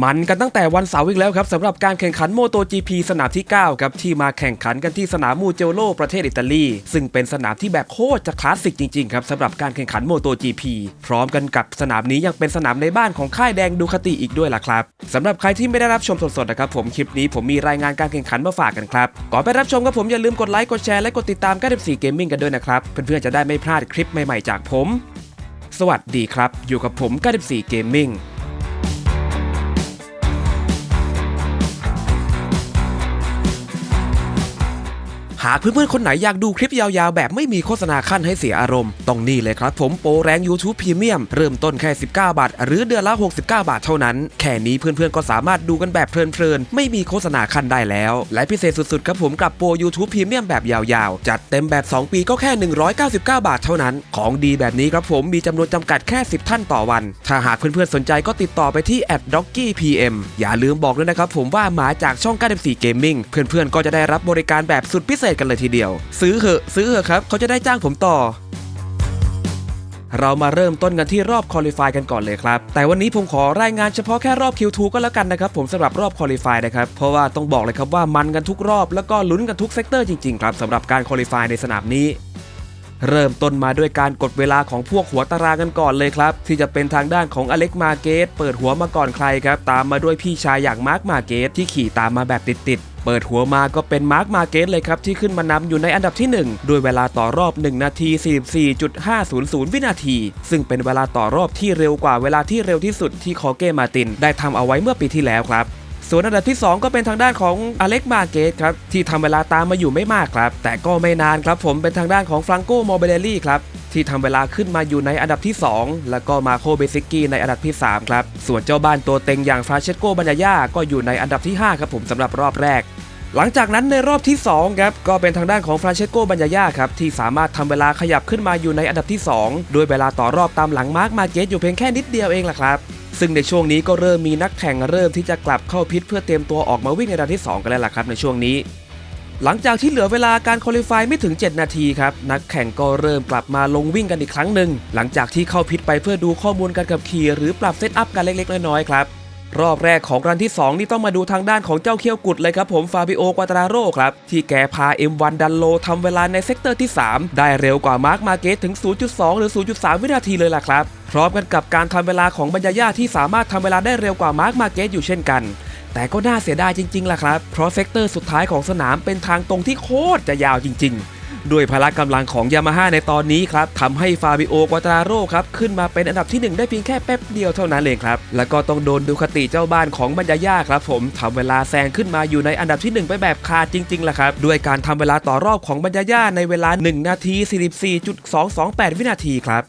มันกันตั้งแต่วันเสาร์อีกแล้วครับสำหรับการแข่งขันโมโต GP สนามที่ 9 ครับ ที่มาแข่งขันกันที่สนามมูเจโลประเทศอิตาลี ซึ่งเป็นสนามที่แบบโคตรจะคลาสสิกจริง ๆ ครับสำหรับการแข่งขันโมโต GP พร้อมกันกับสนามนี้ยังเป็นสนามในบ้านของค่ายแดงดูคาติอีกด้วยล่ะครับสำหรับใครที่ไม่ได้รับชมสดๆนะครับผมคลิปนี้ผมมีรายงานการแข่งขันมาฝากกันครับก่อนไปรับชมครับผมอย่าลืมกดไลค์กดแชร์และกดติดตาม94เกมมิ่งกันด้วยนะครับเพื่อนๆจะได้ไม่พลาดคลิปใหม่ๆจากผม สวัสดีครับ อยู่กับผม94 Gaming หากเพื่อนๆคนไหนอยากดูคลิปยาวๆ แบบไม่มีโฆษณาขั้นให้เสียอารมณ์ ต้องนี่เลยครับผมโปรแรง YouTube Premium เริ่มต้นแค่ 19 บาท หรือเดือนละ 69 บาทเท่านั้น แค่นี้เพื่อนๆก็สามารถดูกันแบบเพลินๆ ไม่มีโฆษณาขั้นได้แล้ว และพิเศษสุดๆครับผมกับโปร YouTube Premium แบบยาวๆ จัดเต็มแบบ 2 ปีก็แค่ 199 บาทเท่านั้น ของดีแบบนี้ครับผมมีจำนวนจำกัดแค่ 10 ท่านต่อวัน ถ้าหากเพื่อนๆสนใจก็ติดต่อไปที่ @doggyypm อย่าลืมบอกด้วยนะครับผมว่ามาจากช่อง94 Gaming เพื่อนๆก็จะได้รับบริการแบบสุดพิเศษกันเลยทีเดียว ซื้อเหอะซื้อเหอะครับ เขาจะได้จ้างผมต่อ เรามาเริ่มต้นกันที่รอบคอลิฟายกันก่อนเลยครับ แต่วันนี้ผมขอรายงานเฉพาะแค่รอบ Q2 ก็แล้วกันนะครับ ผมสำหรับรอบคอลิฟายนะครับ เพราะว่าต้องบอกเลยครับว่ามันกันทุกรอบแล้วก็ลุ้นกันทุกเซกเตอร์จริงๆครับสำหรับการคอลิฟายในสนามนี้เริ่มต้นมาด้วยการกดเวลาของพวกหัวตารางกันก่อนเลยครับ ที่จะเป็นทางด้านของอเล็กมาเกตเปิดหัวมาก่อนใครครับ ตามมาด้วยพี่ชายอย่างมาร์คมาเกตที่ขี่ตามมาแบบติดๆ เปิดหัวมาก็เป็นมาร์คมาเกตเลยครับ ที่ขึ้นมานำอยู่ในอันดับที่ 1 ด้วยเวลาต่อรอบ 1 นาที 44.500 วินาที ซึ่งเป็นเวลาต่อรอบที่เร็วกว่าเวลาที่เร็วที่สุดที่คอเก้มาติน ได้ทำเอาไว้เมื่อปีที่แล้วครับ ส่วนอันดับที่ 2 ก็เป็นทางด้านของอเล็กมาเกตครับที่ทำเวลาตามมาอยู่ไม่มากครับ แต่ก็ไม่นานครับผมเป็นทางด้านของฟรังโกโมเบเลลี่ครับที่ทำเวลาขึ้นมาอยู่ในอันดับที่ 2 แล้วก็มาโคเบซิกกี้ในอันดับที่ 3 ครับ ส่วนเจ้าบ้านตัวเต็งอย่างฟราเชสโกบัญญาก็อยู่ในอันดับที่ 5 ครับผมสำหรับรอบแรกหลังจากนั้นในรอบที่2ครับก็เป็นทางด้านของฟรานเชสโกบัญญาครับที่สามารถทำเวลาขยับขึ้นมาอยู่ในอันดับที่ 2 โดยเวลาต่อรอบตามหลังมาร์คมาเกตอยู่เพียงแค่นิดเดียวเองล่ะครับ ซึ่งในช่วงนี้ก็เริ่มมีนักแข่งเริ่มที่จะกลับเข้าพิษเพื่อเตรียมตัวออกมาวิ่งในรันดับที่ 2 กันแล้วล่ะครับในช่วงนี้ หลังจากที่เหลือเวลาการคอลิฟายไม่ถึง 7 นาทีครับนักแข่งก็เริ่มกลับมาลงวิ่งกันอีกครั้งหนึ่งหลังจากที่เข้าพิษไปเพื่อดูข้อมูลการขับขี่หรือปรับเซตอัพกันเล็กๆน้อยๆครับ รอบแรกของรันที่ 2 นี่ต้องมาดูทางด้านของเจ้าเคี้ยวกุดเลยครับผมฟาบิโอกวาตาโรครับ ที่แกพา M1 ดันโลทำเวลาในเซกเตอร์ที่ 3 ได้เร็วกว่ามาร์คมาเกตถึง 0.2 หรือ 0.3 วินาทีเลยล่ะครับ พร้อมกันกับการทำเวลาของบรรยายาที่สามารถทำเวลาได้เร็วกว่ามาร์คมาเกตอยู่เช่นกัน แต่ก็น่าเสียดายจริงๆล่ะครับ เพราะเซกเตอร์สุดท้ายของสนามเป็นทางตรงที่โคตรจะยาวจริง ๆ ด้วยพละกำลังของยามาฮ่าในตอนนี้ครับทำให้ฟาบิโอกวาตาโรครับขึ้นมาเป็นอันดับที่ 1 ได้เพียงแค่แป๊บเดียวเท่านั้นเองครับ แล้วก็ต้องโดนดูคติเจ้าบ้านของบรรยายาครับผมทำเวลาแซงขึ้นมาอยู่ในอันดับที่ 1 ไปแบบคาดจริงๆล่ะครับ ด้วยการทำเวลาต่อรอบของบรรยายาในเวลา 1 นาที 44.228 วินาทีครับ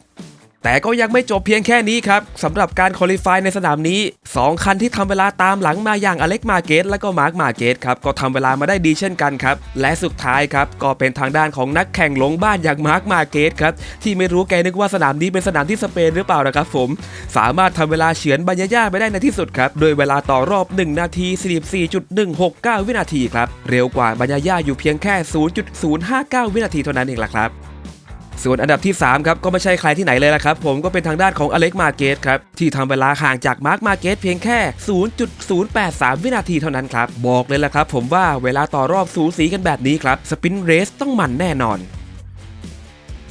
แต่ก็ยังไม่จบเพียงแค่นี้ครับสำหรับการคอลิฟายในสนามนี้ 2 คันที่ทำเวลาตามหลังมาอย่างอเล็กมาเกตและก็มาร์คมาเกตครับก็ทำเวลามาได้ดีเช่นกันครับ และสุดท้ายครับก็เป็นทางด้านของนักแข่งหลงบ้านอย่างมาร์คมาเกตครับที่ไม่รู้แกนึกว่าสนามนี้เป็นสนามที่สเปนหรือเปล่านะครับผม สามารถทำเวลาเฉือนบรรยายาไปได้ในที่สุดครับโดยเวลาต่อรอบ 1 นาที 44.169 วินาทีครับเร็วกว่าบรรยายาอยู่เพียงแค่ 0.059 วินาทีเท่านั้นเองล่ะครับ ส่วนอันดับที่ 3 ครับ ก็ไม่ใช่ใครที่ไหนเลยละครับ ผมก็เป็นทางด้านของอเล็กมาเกตครับ ที่ทำเวลาห่างจากมาร์คมาเกตเพียงแค่ 0.083 วินาทีเท่านั้นครับ บอกเลยละครับ ผมว่าเวลาต่อรอบสูสีกันแบบนี้ครับ สปินเรสต้องมันแน่นอน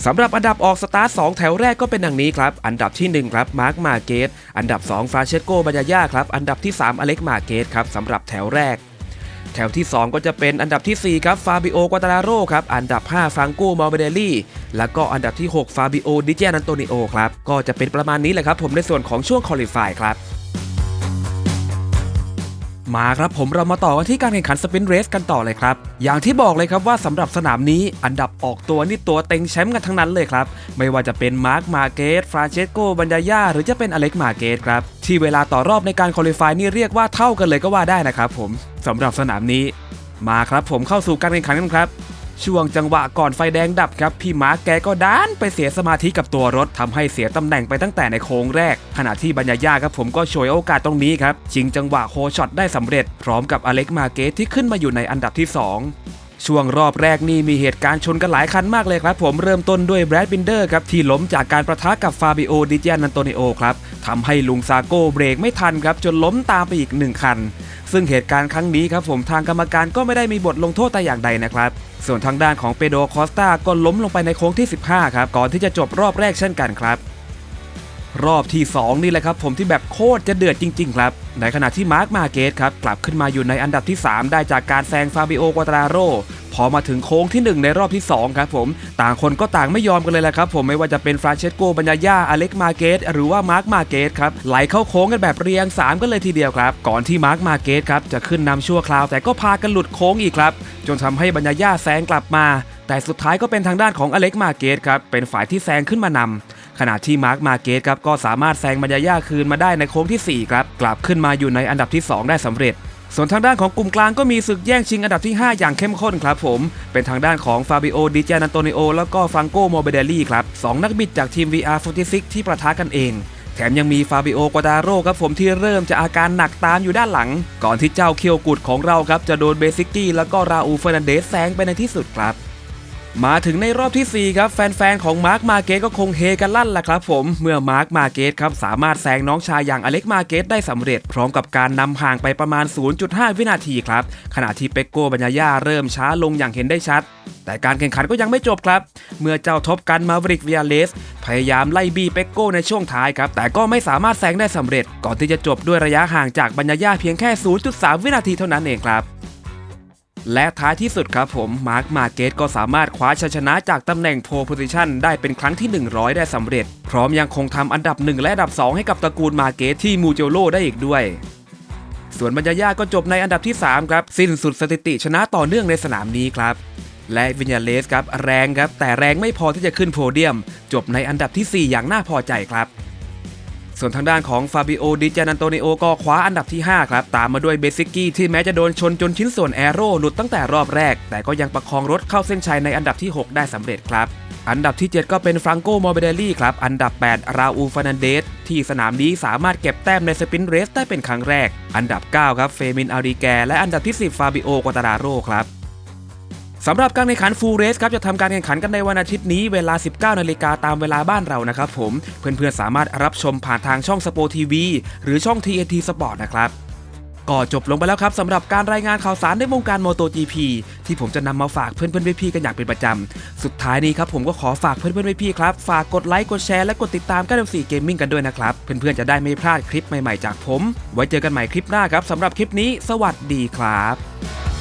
สำหรับอันดับออกสตาร์ท2แถวแรกก็เป็นดังนี้ครับ อันดับที่ 1 ครับมาร์คมาเกตอันดับ 2 ฟราเชสโกบาญาย่าครับ อันดับที่ 3 อเล็กมาเกตครับสำหรับแถวแรก แถวที่ 2 ก็จะเป็นอันดับทีสี่ 4 ครับฟาบิโอกวาตาลาโรครับอันดับ 5 ฟรังโกมอลเบเดลี่ แล้วก็อันดับที่ 6 ฟาบิโอดิเจนันโตนิโอครับก็จะเป็นประมาณนี้แหละครับผมในส่วนของช่วงคอลิฟายครับ มาครับผมเรามาต่อกันที่การแข่งขันสปินเรสกันต่อเลยครับ อย่างที่บอกเลยครับว่าสำหรับสนามนี้อันดับออกตัวนี่ตัวเต็งแชมป์กันทั้งนั้นเลยครับ ไม่ว่าจะเป็นมาร์คมาเกตฟรานเชสโกบันดายาหรือจะเป็นอเล็กมาเกตครับ ที่เวลาต่อรอบในการคอลิฟายนี่เรียกว่าเท่ากันเลยก็ว่าได้นะครับผมสำหรับสนามนี้ มาครับผมเข้าสู่การแข่งขันกันครับ ช่วงจังหวะก่อนไฟแดงดับครับ พี่มาร์กแกก็ด้านไปเสียสมาธิกับตัวรถทำให้เสียตำแหน่งไปตั้งแต่ในโค้งแรก ขณะที่บรรยายาครับผมก็ฉวยโอกาสตรงนี้ครับชิงจังหวะโคช็อตได้สำเร็จ พร้อมกับอเล็กมาเกตที่ขึ้นมาอยู่ในอันดับที่ 2 ช่วงรอบแรกนี่มีเหตุการณ์ชนกันหลายคันมากเลยครับ ผมเริ่มต้นด้วยแบรดบินเดอร์ครับที่ล้มจากการประทะกับฟาบิโอดิจิอานันโตเนโอครับทำให้ลุงซาโก้เบรกไม่ทันครับจนล้มตามไปอีกหนึ่งคัน ซึ่งเหตุการณ์ครั้งนี้ครับผมทางกรรมการก็ไม่ได้มีบทลงโทษแต่อย่างใดนะครับ ส่วนทางด้านของเปโดคอสตาก็ล้มลงไปในโค้งที่ 15 ครับก่อนที่จะจบรอบแรกเช่นกันครับ รอบที่ 2 นี่แหละครับ ผมที่แบบโคตรจะเดือดจริง ๆ ครับ ในขณะที่มาร์คมาเกตครับกลับขึ้นมาอยู่ในอันดับที่ 3 ได้จากการแซงฟาบิโอกวาตาโรพอมาถึงโค้งที่ 1 ในรอบที่ 2 ครับผม ต่างคนก็ต่างไม่ยอมกันเลยแหละครับผมไม่ว่าจะเป็นฟรานเชสโกบัญญาย่าอเล็กมาเกตหรือว่ามาร์คมาเกตครับไหลเข้าโค้งกันแบบเรียง 3 กันเลยทีเดียวครับ ก่อนที่มาร์คมาเกตครับจะขึ้นนำชั่วคราว แต่ก็พากันหลุดโค้งอีกครับ จนทำให้บัญญาย่าแซงกลับมา แต่สุดท้ายก็เป็นทางด้านของอเล็กมาเกตครับเป็นฝ่ายที่แซงขึ้นมานำ ขณะที่มาร์คมาเกตครับก็สามารถแซงบรรยาย่าคืนมาได้ในโค้งทีสี่ 4 ครับ กลับขึ้นมาอยู่ในอันดับที่ 2 ได้สำเร็จ ส่วนทางด้านของกลุ่มกลางก็มีศึกแย่งชิงอันดับที่ 5 อย่างเข้มข้นครับผม เป็นทางด้านของฟาบิโอดิเจนันโตเนโอแล้วก็ฟรังโกโมเบเดลี่ครับสองนักบิดจากทีม VR46 ที่ประทะกันเองแถมยังมีฟาบิโอกวาดาโรครับผมที่เริ่มจะอาการหนักตามอยู่ด้านหลัง ก่อนที่เจ้าเคียวกุดของเราครับจะโดนเบซิกกี้แล้วก็ราอูเฟอร์นันเดสแซงไปในที่สุดครับ มาถึงในรอบทีสี่ 4 ครับ แฟน ๆ ของมาร์คมาเกตก็คงเฮกันลั่นแหละครับผม เมื่อมาร์คมาเกตครับสามารถแซงน้องชายอย่างอเล็กมาเกตได้สำเร็จ พร้อมกับการนำห่างไปประมาณ 0.5 วินาทีครับ ขณะที่เป็กโกบัญญาย่าเริ่มช้าลงอย่างเห็นได้ชัด แต่การแข่งขันก็ยังไม่จบครับ เมื่อเจ้าทบกันมาบริกเวียเลส พยายามไล่บีเป็กโกในช่วงท้ายครับแต่ก็ไม่สามารถแซงได้สำเร็จ ก่อนที่จะจบด้วยระยะห่างจากบัญญาย่าเพียงแค่ 0.3 วินาทีเท่านั้นเองครับ และท้ายที่สุดครับผม มาร์คมาเกตก็สามารถคว้าชัยชนะจากตำแหน่งโพโพซิชันได้เป็นครั้งที่ 100 ได้สำเร็จ พร้อมยังคงทำอันดับ 1 และอันดับ 2 ให้กับตระกูลมาเกตที่มูเจโลได้อีกด้วย ส่วนบรรยายาก็จบในอันดับที่ 3 ครับ สิ้นสุดสถิติชนะต่อเนื่องในสนามนี้ครับและวิญญาเลสครับแรงครับแต่แรงไม่พอที่จะขึ้นโพเดียม จบในอันดับทีสี่4 อย่างน่าพอใจครับ ส่วนทางด้านของฟาบิโอดิจานันโตเนโอก็คว้าอันดับที่ 5 ครับ ตามมาด้วยเบซิกกี้ที่แม้จะโดนชนจนชิ้นส่วนแอโร่หลุดตั้งแต่รอบแรก แต่ก็ยังประคองรถเข้าเส้นชัยในอันดับที่ 6 ได้สำเร็จครับอันดับที่ 7 ก็เป็นฟรังโกโมเบเดลี่ครับ อันดับ 8 ราอูฟานันเดส ที่สนามนี้สามารถเก็บแต้มในสปรินต์เรสได้เป็นครั้งแรก อันดับ 9 ครับ เฟมินอาริแก และอันดับที่ 10 ฟาบิโอกวาตาราโรครับ สำหรับการแข่งขันฟูลเรสครับจะทำการแข่งขันกันในวันอาทิตย์นี้เวลา 19นาฬิกาตามเวลาบ้านเรานะครับผม เพื่อนๆสามารถรับชมผ่านทางช่องสปอทีวีหรือช่อง TNT Sport นะครับก็จบลงไปแล้วครับสำหรับการรายงานข่าวสารในวงการ MotoGP ที่ผมจะนำมาฝากเพื่อนๆพี่ๆกันอย่างเป็นประจำ สุดท้ายนี้ครับผมก็ขอฝากเพื่อนๆพี่ๆครับฝากกดไลค์กดแชร์และกดติดตามกัน4 Gaming กันด้วยนะครับ เพื่อนๆจะได้ไม่พลาดคลิปใหม่ๆจากผม ไว้เจอกันใหม่คลิปหน้าครับสำหรับคลิปนี้ สวัสดีครับ